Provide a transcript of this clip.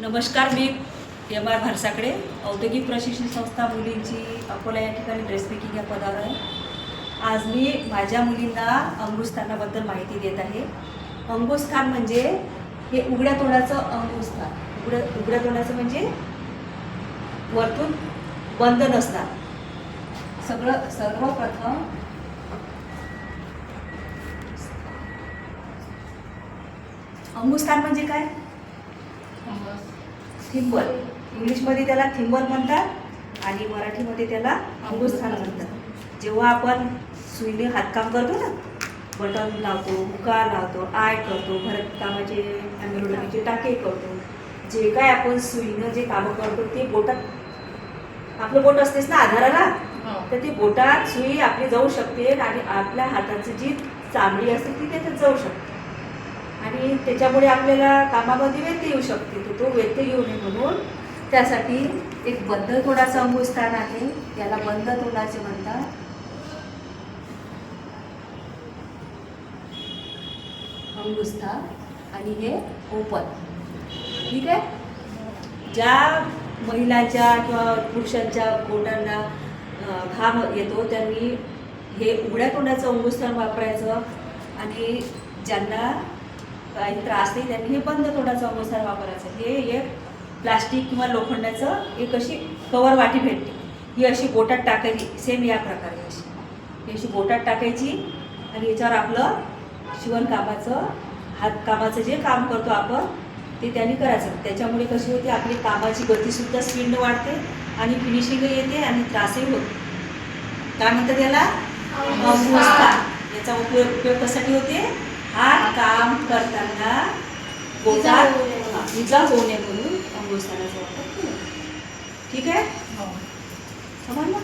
नमस्कार मी M R Bharsakade. औद्योगिक प्रशिक्षण संस्था मुलींची अकोला या ठिकाणी ड्रेस मेकिंग या पदावर आहे. आज मी माझ्या मुलींना अंगुस्थानाबद्दल माहिती देत आहे. अंगुस्थान म्हणजे हे उघड्या तोंडाचं अंगुस्थान उघड्या उघड्या तोंडाचं म्हणजे वरतून बंद नसणार. सगळं सर्वप्रथम अंगुस्थान म्हणजे काय? थिंबल. इंग्लिशमध्ये त्याला थिंबल म्हणतात आणि मराठीमध्ये त्याला अंगुस्थान म्हणतात. जेव्हा आपण सुईने हातकाम करतो ना बटन लावतो उकार लावतो आय करतो भरतकामाचे एम्ब्रॉयडरीचे टाके करतो जे काय आपण सुईनं जे कामं करतो ते बोटात आपलं बोट असतेच ना आधाराला? तर ती बोटात सुई आपली जाऊ शकते आणि आपल्या हाताची जी चामडी असते ती त्याच्यात जाऊ शकते. आणि त्याच्यामुळे आपल्याला कामामध्ये व्यत्यय येऊ शकते. तर तो व्यत्यय येऊ नये म्हणून त्यासाठी एक बंद तोडाचं अंगुस्थान आहे त्याला बंद तोडाचे म्हणतात. अंगुस्थान आणि हे ओपन. ठीक आहे? ज्या महिलांच्या किंवा पुरुषांच्या बोटांना घाम येतो त्यांनी हे उघड्या तोंडाचं अंगुस्थान वापरायचं आणि ज्यांना काही त्रास नाही त्यांनी हे बंद तोंडाचं अंगुस्थान वापरायचं हे एक प्लास्टिक किंवा लोखंडाचं एक अशी कवर वाटी भेटते. ही अशी बोटात टाकायची. सेम या प्रकारे अशी. ही अशी बोटात टाकायची आणि याच्यावर आपलं शिवणकामाचं हातकामाचं जे काम करतो आपण ते त्यांनी करायचं. त्याच्यामुळे कशी होते आपली कामाची गतीसुद्धा स्पीडनं वाढते आणि फिनिशिंग येते आणि त्रासही होतो. काय म्हणतात त्याला याचा उपयोग उपयोग कशासाठी होते हा काम करताना बोटात हा, इजा होऊ नये म्हणून अंगुस्थानाचा वापर केला ठीक आहे? समजलं?